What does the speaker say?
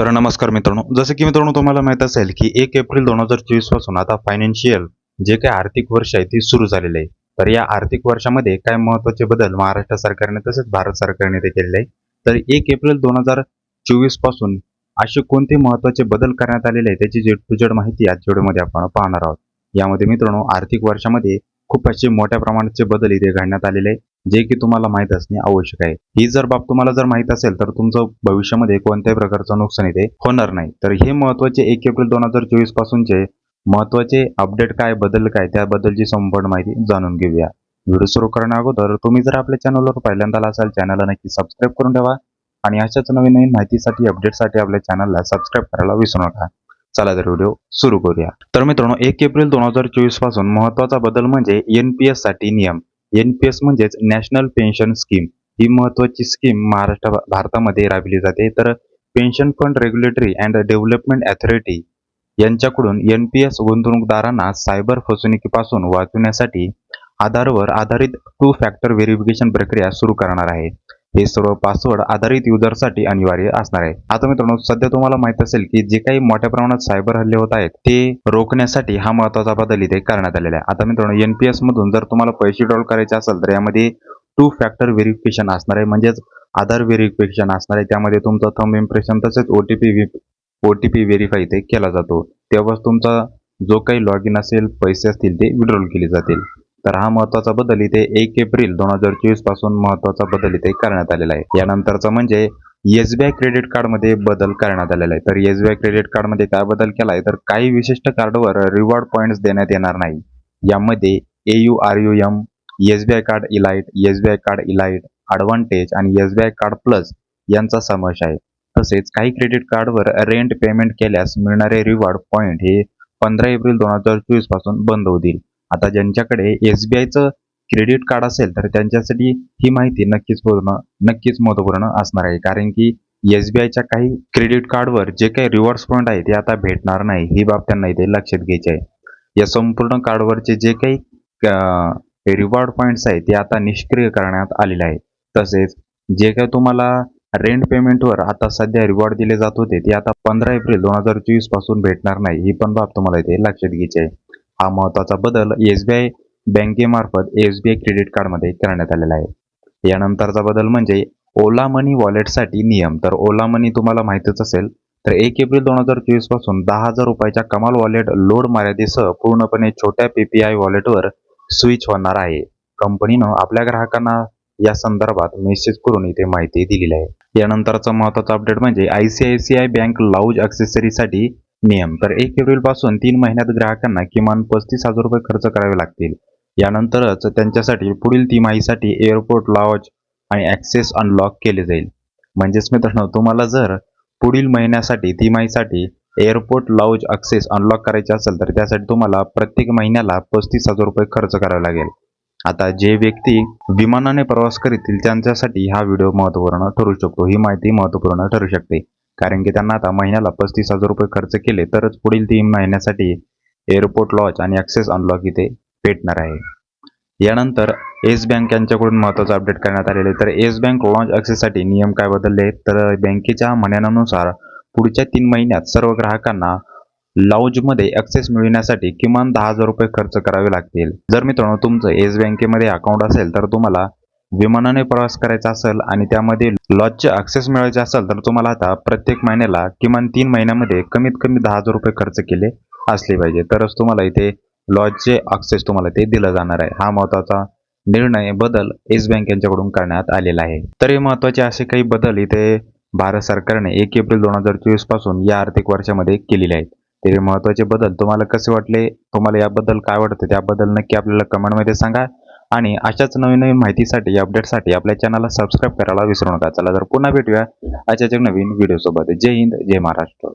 तर नमस्कार मित्रांनो. जसं की मित्रांनो तुम्हाला माहीत असेल की एक एप्रिल दोन हजार चोवीसपासून आता फायनान्शियल जे काही आर्थिक वर्ष आहे ते सुरू झालेलं आहे. तर या आर्थिक वर्षामध्ये काय महत्त्वाचे बदल महाराष्ट्र सरकारने तसेच भारत सरकारने ते केलेले आहे तर एक एप्रिल दोन हजार चोवीसपासून असे कोणते महत्त्वाचे बदल करण्यात आलेले आहे त्याची जेड टू जेड माहिती आज व्हिडिओमध्ये आपण पाहणार आहोत. यामध्ये मित्रांनो आर्थिक वर्षामध्ये खूप असे मोठ्या प्रमाणाचे बदल इथे घडण्यात आलेले आहे जे की तुम्हाला माहीत असणे आवश्यक आहे. ही जर बाब तुम्हाला जर माहीत असेल तर तुमचं भविष्यामध्ये कोणत्याही प्रकारचं नुकसान इथे होणार नाही. तर हे महत्त्वाचे एक एप्रिल दोन हजार चोवीस पासूनचे महत्त्वाचे अपडेट काय बदल काय त्याबद्दलची संपूर्ण माहिती जाणून घेऊया. व्हिडिओ सुरू करण्या अगोदर तुम्ही जर आपल्या चॅनलवर पहिल्यांदा असाल चॅनलला नक्की सबस्क्राईब करून ठेवा आणि अशाच नवीन नवीन माहितीसाठी अपडेटसाठी आपल्या चॅनलला सबस्क्राईब करायला विसरू नका. चला तर व्हिडिओ सुरू करूया. तर मित्रांनो एक एप्रिल दोन हजार चोवीसपासून महत्त्वाचा बदल म्हणजे एनपीएससाठी नियम. एनपीएस म्हणजेच नॅशनल पेन्शन स्कीम. ही महत्वाची स्कीम महाराष्ट्र भारतामध्ये राबविली जाते. तर pension fund regulatory and development authority यांच्याकडून एनपीएस गुंतवणूकदारांना सायबर फसवणुकीपासून वाचवण्यासाठी आधारवर आधारित टू फॅक्टर व्हेरिफिकेशन प्रक्रिया सुरू करणार आहे. हे सर्व पासवर्ड आधारित युजरसाठी अनिवार्य असणार आहे. आता मित्रांनो सध्या तुम्हाला माहीत असेल की जे काही मोठ्या प्रमाणात सायबर हल्ले होत आहेत ते रोखण्यासाठी हा महत्त्वाचा बदल इथे करण्यात आलेला आहे. आता मित्रांनो एनपीएस मधून जर तुम्हाला पैसे ड्रॉल करायचे असेल तर यामध्ये टू फॅक्टर व्हेरिफिकेशन असणार आहे. म्हणजेच आधार व्हेरिफिकेशन असणार आहे. त्यामध्ये तुमचं थंब इम्प्रेशन तसेच ओटीपी ओटीपी व्हेरीफाय इथे केला जातो. तेव्हाच तुमचा जो काही लॉग इन असेल पैसे असतील ते विड्रॉल केले जातील. तर हा महत्त्वाचा बदल इथे एक एप्रिल दोन हजार चोवीसपासून महत्त्वाचा बदल इथे करण्यात आलेला आहे. यानंतरचा म्हणजे एसबीआय क्रेडिट कार्डमध्ये बदल करण्यात आलेला आहे. तर एसबीआय क्रेडिट कार्डमध्ये काय बदल केला आहे तर काही विशिष्ट कार्डवर रिवॉर्ड पॉईंट्स देण्यात येणार नाही. यामध्ये A U R U M SBI card elite SBI card elite advantage आणि एसबीआय कार्ड प्लस यांचा समावेश आहे. तसेच काही क्रेडिट कार्डवर रेंट पेमेंट केल्यास मिळणारे रिवॉर्ड पॉईंट हे पंधरा एप्रिल दोन हजार चोवीसपासून बंद होतील. आता ज्यांच्याकडे एस बी आयचं क्रेडिट कार्ड असेल तर त्यांच्यासाठी ही माहिती नक्कीच पूर्ण नक्कीच महत्त्वपूर्ण असणार आहे. कारण की एस बी आयच्या काही क्रेडिट कार्डवर जे काही रिवॉर्ड्स पॉईंट आहे ते आता भेटणार नाही. ही बाब त्यांना इथे लक्षात घ्यायची आहे. या संपूर्ण कार्डवरचे जे काही रिवॉर्ड पॉईंट्स आहेत ते आता निष्क्रिय करण्यात आलेले आहे तसेच जे काही तुम्हाला रेंट पेमेंटवर आता सध्या रिवॉर्ड दिले जात होते ते आता पंधरा एप्रिल दोन हजार चोवीसपासून भेटणार नाही. ही पण बाब तुम्हाला इथे लक्षात घ्यायची आहे. हा महत्त्वाचा बदल एसबीआय बँकेमार्फत एसबीआय क्रेडिट कार्डमध्ये करण्यात आलेला आहे. यानंतरचा बदल म्हणजे ओला मनी वॉलेटसाठी नियम. तर ओला मनी तुम्हाला माहितीच असेल तर एक एप्रिल दोन हजार चोवीसपासून दहा हजार रुपयाच्या कमाल वॉलेट लोड मर्यादेसह पूर्णपणे छोट्या पीपीआय वॉलेटवर स्विच होणार आहे. कंपनीनं आपल्या ग्राहकांना या संदर्भात मेसेज करून इथे माहिती दिलेली आहे. यानंतरचा महत्त्वाचा अपडेट म्हणजे आयसीआयसीआय बँक लाऊज ॲक्सेसरीसाठी नियम. तर एक एप्रिलपासून तीन महिन्यात ग्राहकांना किमान पस्तीस हजार रुपये खर्च करावे लागतील. यानंतरच त्यांच्यासाठी पुढील तिमाहीसाठी एअरपोर्ट लॉज आणि ॲक्सेस अनलॉक केले जाईल. म्हणजेच मित्रांनो तुम्हाला जर पुढील महिन्यासाठी तिमाहीसाठी एअरपोर्ट लाऊज ॲक्सेस अनलॉक करायचे असेल तर त्यासाठी तुम्हाला प्रत्येक महिन्याला पस्तीस हजार रुपये खर्च करावे लागेल. आता जे व्यक्ती विमानाने प्रवास करतील त्यांच्यासाठी हा व्हिडिओ महत्त्वपूर्ण ठरू शकतो. ही माहिती महत्त्वपूर्ण ठरू शकते. कारण की त्यांना आता महिन्याला पस्तीस हजार रुपये खर्च केले तरच पुढील तीन महिन्यासाठी एअरपोर्ट लॉज आणि ॲक्सेस अनलॉक इथे भेटणार आहे. यानंतर येस बँक यांच्याकडून महत्त्वाचं अपडेट करण्यात आलेले तर येस बँक लॉन्च ॲक्सेससाठी नियम काय बदलले तर बँकेच्या म्हणण्यानुसार पुढच्या तीन महिन्यात सर्व ग्राहकांना लाऊजमध्ये ॲक्सेस मिळविण्यासाठी किमान दहा हजार रुपये खर्च करावे लागतील. जर मित्रांनो तुमचं येस बँकेमध्ये अकाउंट असेल तर तुम्हाला विमानाने प्रवास करायचा असेल आणि त्यामध्ये लॉजचे ॲक्सेस मिळवायचे असेल तर तुम्हाला आता प्रत्येक महिन्याला किमान तीन महिन्यामध्ये कमीत कमी दहा हजार रुपये खर्च केले असले पाहिजे. तरच तुम्हाला इथे लॉजचे ॲक्सेस तुम्हाला ते दिलं जाणार आहे. हा महत्त्वाचा निर्णय बदल येस बँक यांच्याकडून करण्यात आलेला आहे. तर हे महत्त्वाचे असे काही बदल इथे भारत सरकारने एक एप्रिल दोन हजार चोवीसपासून या आर्थिक वर्षामध्ये केलेले आहेत. ते महत्त्वाचे बदल तुम्हाला कसे वाटले? तुम्हाला याबद्दल काय वाटतं? त्याबद्दल नक्की आपल्याला कमेंटमध्ये सांगा. आणि अशाच नवीन नवीन माहितीसाठी अपडेटसाठी आपल्या चॅनलला सबस्क्राईब करायला विसरू नका. चला तर पुन्हा भेटूया अशाच एक नवीन व्हिडिओसोबत जय हिंद जय महाराष्ट्र.